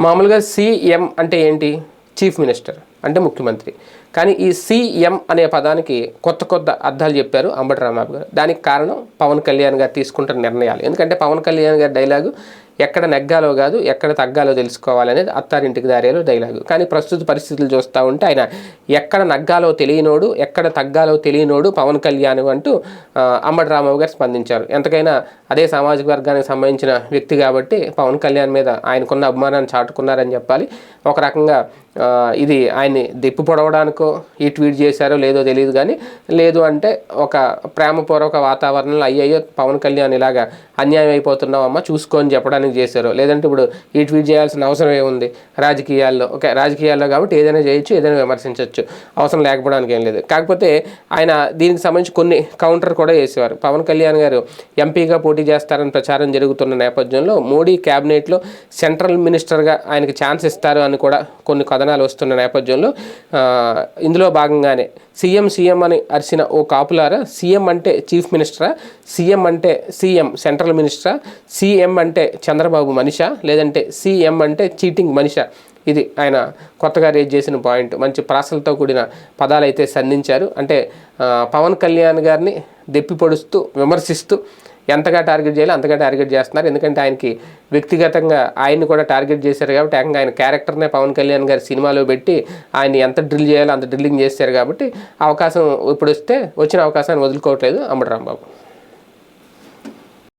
మామూలుగా సీఎం అంటే ఏంటి? చీఫ్ మినిస్టర్ అంటే ముఖ్యమంత్రి. కానీ ఈ సీఎం అనే పదానికి కొత్త కొత్త అర్థాలు చెప్పారు అంబటి రాంబాబు గారు. దానికి కారణం పవన్ కళ్యాణ్ గారు తీసుకుంటున్న నిర్ణయాలు. ఎందుకంటే పవన్ కళ్యాణ్ గారి డైలాగు ఎక్కడ నెగ్గాలో కాదు ఎక్కడ తగ్గాలో తెలుసుకోవాలనేది అత్తారింటికి దారేలో డైలాగు. కానీ ప్రస్తుత పరిస్థితులు చూస్తూ ఉంటే ఆయన ఎక్కడ నగ్గాలో తెలియనోడు ఎక్కడ తగ్గాలో తెలియనోడు పవన్ కళ్యాణ్ అంటూ అమ్మడి అంబటి గారు స్పందించారు. ఎంతకైనా అదే సామాజిక వర్గానికి సంబంధించిన వ్యక్తి కాబట్టి పవన్ కళ్యాణ్ మీద ఆయనకున్న అభిమానాన్ని చాటుకున్నారని చెప్పాలి. ఒక రకంగా ఇది ఆయన్ని దిప్పు పొడవడానికో ఈ ట్వీట్ చేశారో లేదో తెలియదు కానీ లేదు అంటే ఒక ప్రేమపూర్వక వాతావరణంలో అయ్యయ్యో పవన్ కళ్యాణ్ ఇలాగా అన్యాయం అయిపోతున్నావమ్మా చూసుకొని చెప్పడానికి చేశారు? లేదంటే ఇప్పుడు ఈ ట్వీట్ చేయాల్సిన అవసరం ఏముంది? రాజకీయాల్లో ఓకే రాజకీయాల్లో కాబట్టి ఏదైనా చేయొచ్చు ఏదైనా విమర్శించవచ్చు అవసరం లేకపోవడానికి ఏం లేదు. కాకపోతే ఆయన దీనికి సంబంధించి కొన్ని కౌంటర్ కూడా చేసేవారు పవన్ కళ్యాణ్ గారు ఎంపీగా పోటీ చేస్తారని ప్రచారం జరుగుతున్న నేపథ్యంలో మోడీ క్యాబినెట్లో సెంట్రల్ మినిస్టర్గా ఆయనకి ఛాన్స్ ఇస్తారు అని కూడా కొన్ని కథనాలు వస్తున్న నేపథ్యంలో ఇందులో భాగంగానే సీఎం సీఎం అని అరిసిన ఓ కాపులారా సీఎం అంటే చీఫ్ మినిస్టరా సీఎం అంటే సీఎం సెంట్రల్ మినిస్టరా సీఎం అంటే చంద్రబాబు మనిష? లేదంటే సీఎం అంటే చీటింగ్ మనిష? ఇది ఆయన కొత్తగా రేజ్ చేసిన పాయింట్. మంచి ప్రాసలతో కూడిన పదాలు అయితే సంధించారు. అంటే పవన్ కళ్యాణ్ గారిని దెప్పిపొడుస్తూ విమర్శిస్తూ ఎంతగా టార్గెట్ చేయాలో అంతగా టార్గెట్ చేస్తున్నారు. ఎందుకంటే ఆయనకి వ్యక్తిగతంగా ఆయన్ని కూడా టార్గెట్ చేశారు కాబట్టి ఏకంగా ఆయన క్యారెక్టర్నే పవన్ కళ్యాణ్ గారి సినిమాలో పెట్టి ఆయన ఎంత డ్రిల్ చేయాలో అంత డ్రిల్లింగ్ చేశారు కాబట్టి అవకాశం ఇప్పుడు వస్తే వచ్చిన అవకాశాన్ని వదులుకోవట్లేదు అంబటి రాంబాబు.